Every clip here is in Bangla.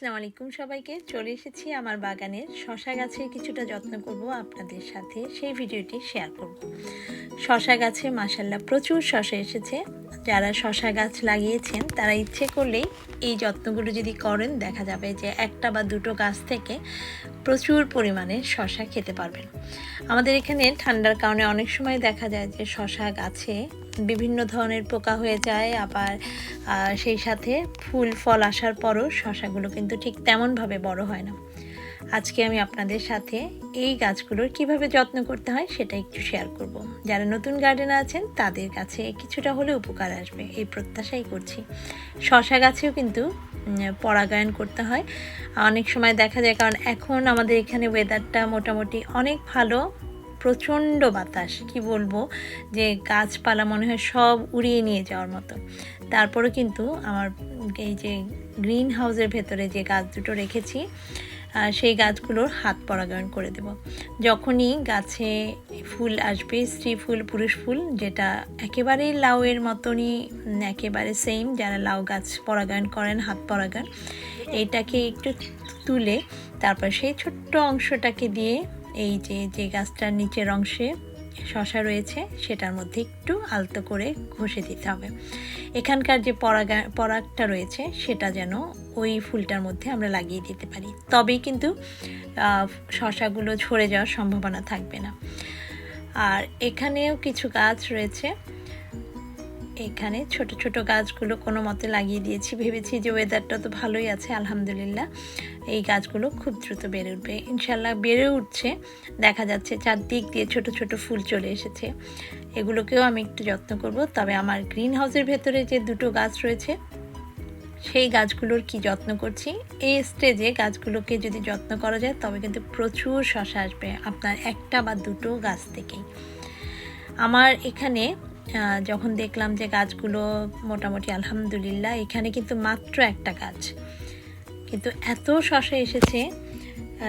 আসসালামু আলাইকুম সবাইকে। চলে এসেছি আমার বাগানের শশা গাছের কিছুটা যত্ন করব আপনাদের সাথে। সেই ভিডিওটি শেয়ার করব। শশা গাছে মাসাল্লাহ প্রচুর শশা এসেছে। যারা শশা গাছ লাগিয়েছেন, তারা ইচ্ছে করলেই এই যত্নগুলো যদি করেন, দেখা যাবে যে একটা বা দুটো গাছ থেকে প্রচুর পরিমাণে শশা খেতে পারবেন। আমাদের এখানে ঠান্ডার কারণে অনেক সময় দেখা যায় যে শশা গাছে বিভিন্ন ধরনের পোকা হয়ে যায়, আবার সেই সাথে ফুল, ফল আসার পরও শশাগুলো কিন্তু ঠিক তেমনভাবে বড় হয় না। আজকে আমি আপনাদের সাথে এই গাছগুলোর কীভাবে যত্ন করতে হয় সেটা একটু শেয়ার করব। যারা নতুন গার্ডেন আছেন, তাদের কাছে কিছুটা হলে উপকার আসবে, এই প্রত্যাশাই করছি। শশা গাছেও কিন্তু পরাগায়ন করতে হয়। অনেক সময় দেখা যায়, কারণ এখন আমাদের এখানে ওয়েদারটা মোটামুটি অনেক ভালো। প্রচণ্ড বাতাস, কি বলব? যে গাছপালা মনে হয় সব উড়িয়ে নিয়ে যাওয়ার মতো। তারপরে কিন্তু আমার এই যে গ্রিন হাউসের ভেতরে যে গাছ দুটো রেখেছি সেই গাছগুলোর হাত পরাগায়ন করে দেব। যখনই গাছে ফুল আসবে, স্ত্রী ফুল, পুরুষ ফুল, যেটা একেবারেই লাউয়ের মতনই একেবারে সেম যারা লাউ গাছ পরাগায়ন করেন, হাত পরাগায়ন এইটাকে একটু তুলে তারপর সেই ছোট্ট অংশটাকে দিয়ে এই যে যে গাছটার নিচের অংশে শশা রয়েছে, সেটার মধ্যে একটু আলতো করে ঘষে দিতে হবে। এখানকার যে পরাগা, পরাগটা রয়েছে, সেটা যেন ওই ফুলটার মধ্যে আমরা লাগিয়ে দিতে পারি। তবেই কিন্তু শশাগুলো ঝরে যাওয়ার সম্ভাবনা থাকবে না। আর এখানেও কিছু গাছ রয়েছে এখানে ছোট ছোট গাছগুলো কোনো মতে লাগিয়ে দিয়েছি। ভেবেছি যে ওয়েদারটা তো ভালোই আছে, আলহামদুলিল্লাহ। এই গাছগুলো খুব দ্রুত বেড়ে উঠবে। ইনশাল্লাহ বেড়ে উঠছে। দেখা যাচ্ছে চারদিক দিয়ে ছোট ছোট ফুল চলে এসেছে। এগুলোকেও আমি একটু যত্ন করব। তবে আমার গ্রিন হাউসের ভেতরে যে দুটো গাছ রয়েছে, সেই গাছগুলোর কি যত্ন করছি? এই স্টেজে গাছগুলোকে যদি যত্ন করা যায়, তবে কিন্তু প্রচুর শশা আসবে আপনার একটা বা দুটো গাছ থেকেই। আমার এখানে যখন দেখলাম যে গাছগুলো মোটামুটি আলহামদুলিল্লাহ, এখানে কিন্তু মাত্র একটা গাছ। কিন্তু এত শশা এসেছে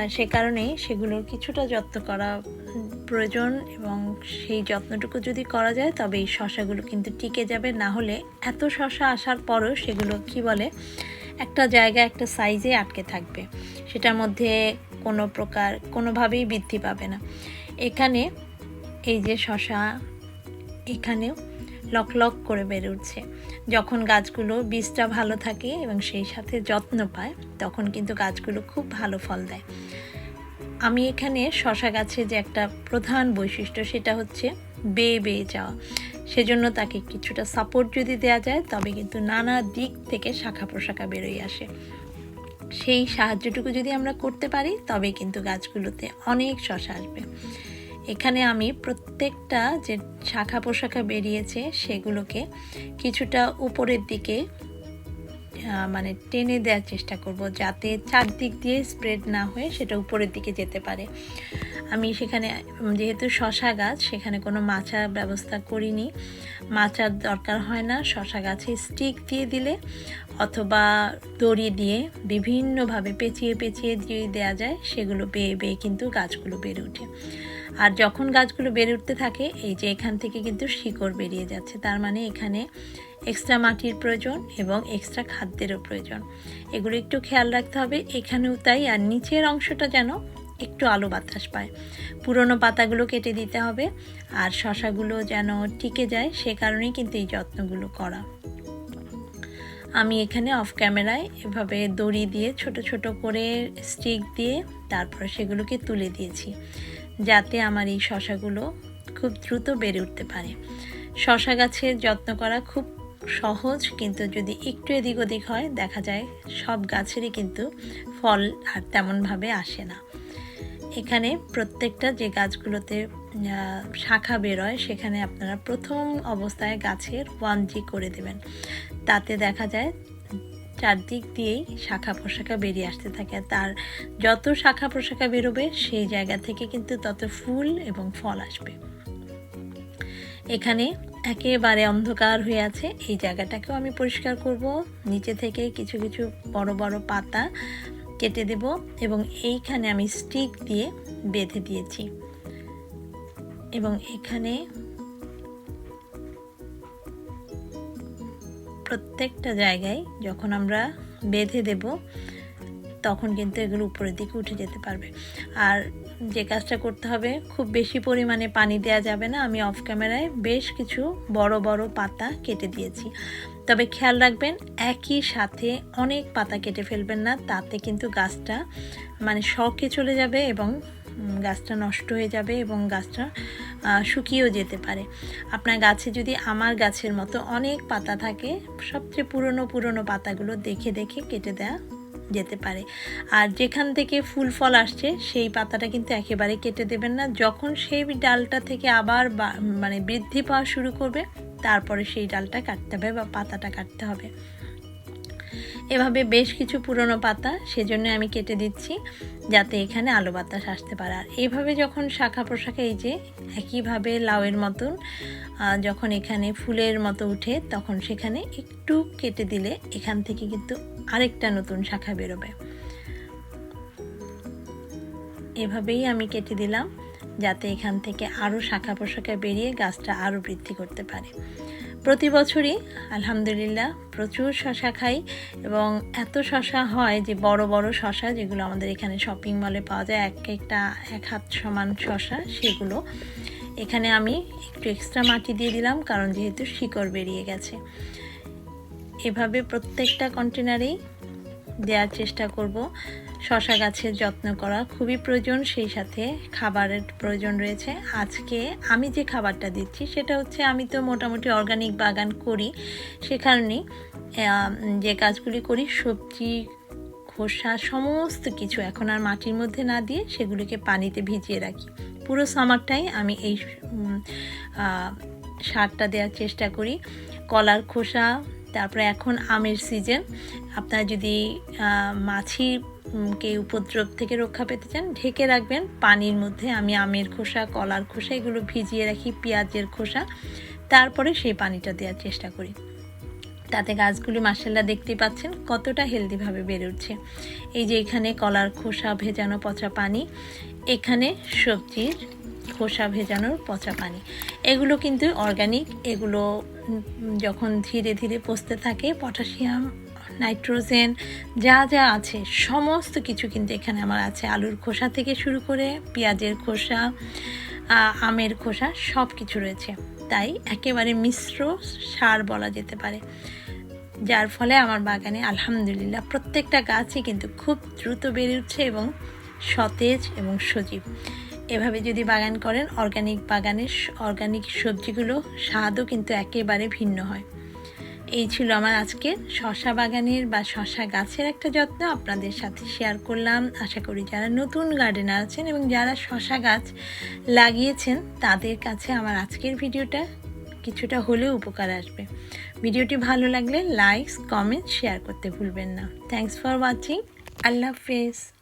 সে কারণে সেগুলোর কিছুটা যত্ন করা প্রয়োজন এবং সেই যত্নটুকু যদি করা যায়, তবে এই শশাগুলো কিন্তু টিকে যাবে। না হলে এত শশা আসার পরও সেগুলো কি বলে, একটা জায়গায়, একটা সাইজে আটকে থাকবে। সেটার মধ্যে কোনো প্রকার, কোনোভাবেই বৃদ্ধি পাবে না। এখানে এই যে শশা এখানেও লক লক করে বেড়ে উঠছে। যখন গাছগুলো বীজটা ভালো থাকে এবং সেই সাথে যত্ন পায়, তখন কিন্তু গাছগুলো খুব ভালো ফল দেয়। আমি এখানে শশা গাছে যে একটা প্রধান বৈশিষ্ট্য, সেটা হচ্ছে বেয়ে বেয়ে যাওয়া। সেজন্য তাকে কিছুটা সাপোর্ট যদি দেওয়া যায়, তবে কিন্তু নানা দিক থেকে শাখা প্রশাখা বেরোয় আসে। সেই সাহায্যটুকু যদি আমরা করতে পারি, তবে কিন্তু গাছগুলোতে অনেক শশা আসবে। এখানে আমি প্রত্যেকটা যে শাখা পোশাখা বেরিয়েছে সেগুলোকে কিছুটা উপরের দিকে মানে টেনে দেওয়ার চেষ্টা করব যাতে চারদিক দিয়ে স্প্রেড না হয়ে সেটা উপরের দিকে যেতে পারে। আমি সেখানে, যেহেতু শশা গাছ, সেখানে কোনো মাচার ব্যবস্থা করিনি। মাচার দরকার হয় না, শশা গাছে স্টিক দিয়ে দিলে অথবা দড়ি দিয়ে বিভিন্নভাবে পেঁচিয়ে পেঁচিয়ে দিয়ে দেওয়া যায়, সেগুলো বেয়ে বেয়ে কিন্তু গাছগুলো বেড়ে ওঠে। আর যখন গাছগুলো বেড়ে উঠতে থাকে, এই যে এখান থেকে কিন্তু শিকড় বেরিয়ে যাচ্ছে। তার মানে এখানে এক্সট্রা মাটির প্রয়োজন এবং এক্সট্রা খাদ্যেরও প্রয়োজন। এগুলো একটু খেয়াল রাখতে হবে। এখানেও তাই, আর নিচের অংশটা যেন একটু আলো বাতাস পায়। পুরনো পাতাগুলো কেটে দিতে হবে, আর শশাগুলো যেন টিকে যায়, সে কারণেই কিন্তু এই যত্নগুলো করা। আমি এখানে অফ ক্যামেরায় এভাবে দড়ি দিয়ে ছোট ছোট করে স্টিক দিয়ে তারপর সেগুলোকে তুলে দিয়েছি। যাতে আমার এই শশাগুলো খুব দ্রুত বেড়ে উঠতে পারে। শশা গাছের যত্ন করা খুব সহজ, কিন্তু যদি একটু এদিক ওদিক হয়, দেখা যায় সব গাছেরই কিন্তু ফল আর তেমনভাবে আসে না। এখানে প্রত্যেকটা যে গাছগুলোতে শাখা বেরোয়, সেখানে আপনারা প্রথম অবস্থায় গাছের ওয়ান জি করে দেবেন। তাতে দেখা যায় চারদিক দিয়েই শাখা প্রশাখা বেরিয়ে আসতে থাকে। তার যত শাখা প্রশাখা বেরোবে, সেই জায়গা থেকে কিন্তু তত ফুল এবং ফল আসবে। এখানে একেবারে অন্ধকার হয়ে আছে। এই জায়গাটাকেও আমি পরিষ্কার করব। নিচে থেকে কিছু কিছু বড় বড় পাতা কেটে দেব এবং এইখানে আমি স্টিক দিয়ে বেঁধে দিয়েছি। এবং এখানে প্রত্যেকটা জায়গায় যখন আমরা বেঁধে দেব, তখন কিন্তু এগুলো উপরের দিকে উঠে যেতে পারবে। আর যে কাজটা করতে হবে, খুব বেশি পরিমাণে পানি দেওয়া যাবে না। আমি অফ ক্যামেরায় বেশ কিছু বড় বড় পাতা কেটে দিয়েছি। তবে খেয়াল রাখবেন, একই সাথে অনেক পাতা কেটে ফেলবেন না। তাতে কিন্তু গাছটা মানে শখে চলে যাবে এবং গাছটা নষ্ট হয়ে যাবে এবং গাছটা শুকিয়েও যেতে পারে। আপনার গাছে যদি আমার গাছের মতো অনেক পাতা থাকে, সবচেয়ে পুরনো পুরনো পাতাগুলো দেখে দেখে কেটে দেওয়া যেতে পারে। আর যেখান থেকে ফুল ফল আসছে, সেই পাতাটা কিন্তু একেবারে কেটে দেবেন না। যখন সেই ডালটা থেকে আবার মানে বৃদ্ধি পাওয়া শুরু করবে, তারপরে সেই ডালটা কাটতে হবে বা পাতাটা কাটতে হবে। এভাবে বেশ কিছু পুরনো পাতা সেজন্য আমি কেটে দিচ্ছি যাতে এখানে আলো বাতাস আসতে পারে। আর এইভাবে যখন শাখা প্রশাখা এই যে একইভাবে লাউয়ের মতন যখন এখানে ফুলের মতো উঠে, তখন সেখানে একটু কেটে দিলে এখান থেকে কিন্তু আরেকটা নতুন শাখা বেরোবে। এভাবেই আমি কেটে দিলাম যাতে এখান থেকে আরও শাখা প্রশাখা বেরিয়ে গাছটা আরও বৃদ্ধি করতে পারে। প্রতি বছরই আলহামদুলিল্লাহ প্রচুর শশা খাই এবং এত শশা হয় যে বড় বড় শশা যেগুলো আমাদের এখানে শপিং মলে পাওয়া যায়, এক একটা এক হাত সমান শশা সেগুলো। এখানে আমি একটু এক্সট্রা মাটি দিয়ে দিলাম কারণ যেহেতু শিকড় বেরিয়ে গেছে। এভাবে প্রত্যেকটা কন্টেনারেই দেওয়ার চেষ্টা করব। শশা গাছের যত্ন করা খুবই প্রয়োজন, সেই সাথে খাবারের প্রয়োজন রয়েছে। আজকে আমি যে খাবারটা দিচ্ছি, সেটা হচ্ছে আমি তো মোটামুটি অর্গানিক বাগান করি, সে কারণেই যে কাজগুলি করি, সবজি, খোসা, সমস্ত কিছু এখন আর মাটির মধ্যে না দিয়ে সেগুলিকে পানিতে ভিজিয়ে রাখি। পুরো সামারটাই আমি এই সারটা দেওয়ার চেষ্টা করি। কলার খোসা তারপরে এখন আমের সিজন আপনারা যদি মাছি কে উপদ্রব থেকে রক্ষা পেতে চান, ঢেকে রাখবেন। পানির মধ্যে আমি আমের খোসা, কলার খোসা এগুলো ভিজিয়ে রাখি, পেঁয়াজের খোসা। তারপরে সেই পানিটা দেওয়ার চেষ্টা করি। তাতে গাছগুলি মাসাল্লাহ দেখতেই পাচ্ছেন কতটা হেলদিভাবে বেড়ে উঠছে। এই যে এখানে কলার খোসা ভেজানো পচা পানি, এখানে সবজির খোসা ভেজানোর পচা পানি। এগুলো কিন্তু অর্গানিক এগুলো যখন ধীরে ধীরে পচতে থাকে পটাশিয়াম নাইট্রোজেন যা যা আছে, সমস্ত কিছু কিন্তু এখানে আমার আছে। আলুর খোসা থেকে শুরু করে পেঁয়াজের খোসা আমের খোসা সব কিছু রয়েছে। তাই একেবারে মিশ্র সার বলা যেতে পারে। যার ফলে আমার বাগানে আলহামদুলিল্লাহ প্রত্যেকটা গাছই কিন্তু খুব দ্রুত বেড়ে উঠছে এবং সতেজ এবং সজীব। এভাবে যদি বাগান করেন অর্গানিক বাগানের অর্গানিক সবজিগুলো স্বাদও কিন্তু একেবারে ভিন্ন হয়। এই ছিল আমার আজকের শশা বাগানের বা শশা গাছের একটা যত্ন আপনাদের সাথে শেয়ার করলাম। আশা করি যারা নতুন গার্ডেনার আছেন এবং যারা শশা গাছ লাগিয়েছেন, তাদের কাছে আমার আজকের ভিডিওটা কিছুটা হলেও উপকার আসবে। ভিডিওটি ভালো লাগলে লাইকস কমেন্ট শেয়ার করতে ভুলবেন না। থ্যাংকস ফর ওয়াচিং আল্লাহ হাফেজ।